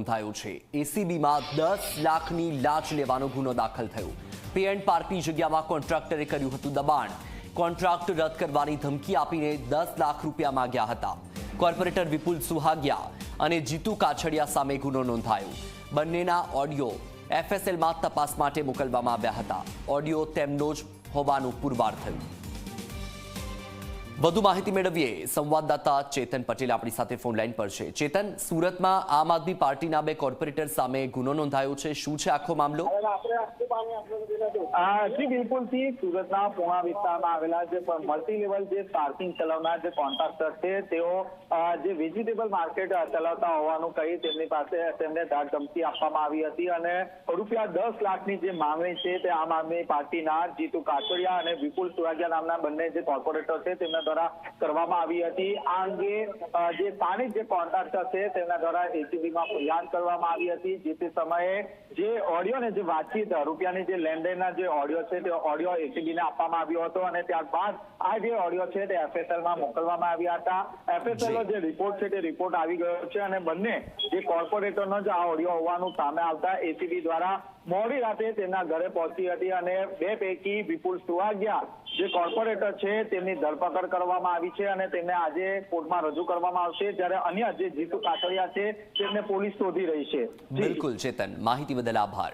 નોંધાયો છે. એસીબીમાં દસ લાખની લાંચ લેવાનો ગુનો દાખલ થયો. પે એન્ડ પાર્કની જગ્યામાં કોન્ટ્રાક્ટરે કર્યું હતું દબાણ. કોન્ટ્રાક્ટ રદ કરવાની ધમકી આપીને દસ લાખ રૂપિયા માંગ્યા હતા. કોર્પોરેટર વિપુલ સુહાગિયા અને જીતુ કાછડિયા સામે ગુનો નોંધાયો. બંનેના ઓડિયો એફએસએલમાં તપાસ માટે મોકલવામાં આવ્યા હતા. ઓડિયો તેમનો જ હોવાનું પુરવાર થયું. વધુ માહિતી મેળવીએ. સંવાદદાતા ચેતન પટેલ આપણી સાથે ફોન લાઈન પર છે. ચેતન, સુરતમાં આમ આદમી પાર્ટીના બે કોર્પોરેટર સામે ગુનો નોંધાયો છે. શું છે આખો મામલો? જી, બિલકુલથી સુરતના પૂર્ણા વિસ્તારમાં આવેલા જે મલ્ટી લેવલ જે પાર્કિંગ ચલાવનાર જે કોન્ટ્રાક્ટર છે, તેઓ જે વેજીટેબલ માર્કેટ ચલાવતા હોવાનું કહી તેમની પાસે તેમને ધમકી આપવામાં આવી હતી અને રૂપિયા દસ લાખની જે માંગણી છે તે આમ આદમી પાર્ટીના જીતુ કાછડિયા અને વિપુલ સુરાગિયા નામના બંને જે કોર્પોરેટર છે, તેમના દ્વારા કરવામાં આવી હતી. આ અંગે જે સ્થાનિક જે કોન્ટ્રાક્ટર છે તેમના દ્વારા એસીબીમાં ફરિયાદ કરવામાં આવી હતી. જે તે સમયે જે ઓડિયો ને જે વાતચીત રૂપિયાની જે લેનદેનના જે ઓડિયો છે તે ઓડિયો એસીબીને આપવામાં આવ્યો હતો અને ત્યારબાદ આ જે ઓડિયો છે તે એફએસએલમાં મોકલવામાં આવ્યા હતા. એફએસએલનો જે. રિપોર્ટ છે તે રિપોર્ટ આવી ગયો છે અને બંને જે કોર્પોરેટરનો જ આ ઓડિયો હોવાનું સામે આવતા એસીબી દ્વારા મોડી રાતે તેમના ઘરે પહોંચી હતી અને બે પૈકી વિપુલ સુવાગ્યા જે કોર્પોરેટર છે તેમની ધરપકડ કરવામાં આવી છે અને તેમને આજે કોર્ટમાં રજૂ કરવામાં આવશે. જ્યારે અન્ય જે જીતુ કાછડિયા છે, તેમને પોલીસ શોધી રહી છે. બિલકુલ, ચેતન. માહિતી બદલ આભાર.